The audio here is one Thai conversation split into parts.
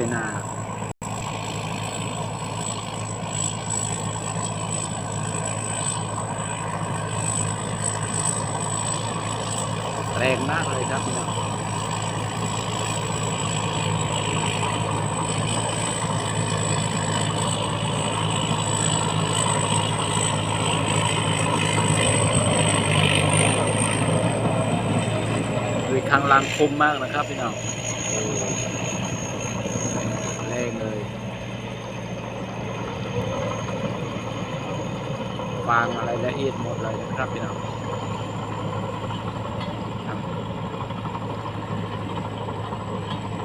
ยนาแรงมากเลยครับพี่น้องข้างล่างคมมากนะครับพี่น้องโอ้แรงเลย ฟางอะไรละเอียดหมดเลยนะครับพี่น้องครับ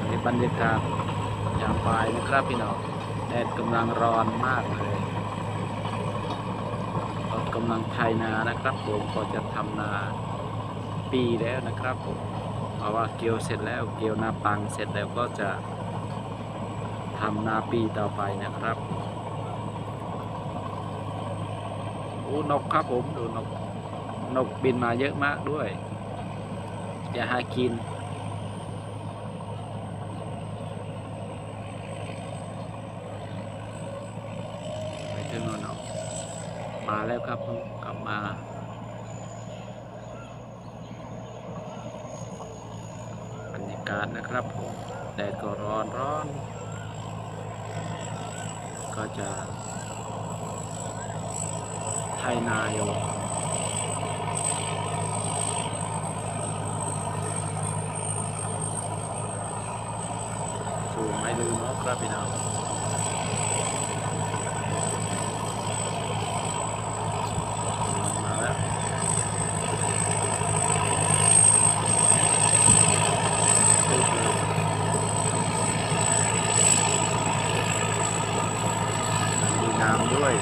นนี้บรรยากาศยามบ่ายนะครับพี่น้องแดดกำลังร้อนมากเลยรถกำลังไถนานะครับผมก็จะทำนาปีแล้วนะครับผมเพราะว่าเกี่ยวเสร็จแล้วเกี่ยวนาปังเสร็จแล้วก็จะทำนาปีต่อไปนะครับโอ้ นกครับผมดูนก นกบินมาเยอะมากด้วย อย่าหากิน ไปถึงโน่นเนาะมาแล้วครับผมกลับมาบรรยากาศนะครับผมแดดก็ร้อนร้อน ก็จะ ไทยนายู่สูงไม่ลืมเนาะครับพี่น้องมาแล้วตึ๊ดเลยมีน้ำด้วย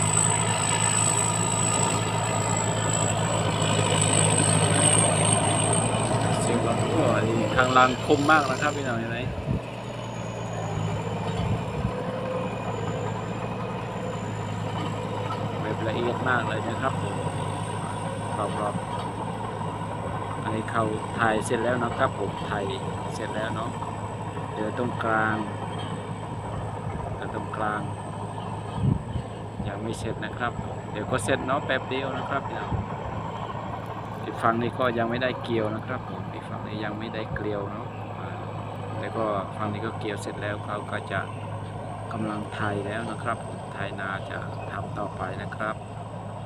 เสียงรถก็ดีข้างล่างคมมากนะครับพี่หน้องเห็นไหมแบบละเอียดมากเลยนะครับผมรอบๆอันนี้เขาถ่ายเสร็จแล้วนะครับผมถ่ายเสร็จแล้วเนาะเดี๋ยวตรงกลางเดี๋ยวตรงกลางยังไม่เสร็จนะครับ เดี๋ยวก็เสร็จเนาะแป๊บเดียวนะครับพี่น้องอีกฝั่งนี้ก็ยังไม่ได้เกี่ยวนะครับผมอีก นี้ยังไม่ได้เกลียวเนาะแต่ก็ฝั่งนี้ก็เกลียวเสร็จแล้วเขาก็จะกำลังไทยแล้วนะครับไทยนาจะทำต่อไปนะครับ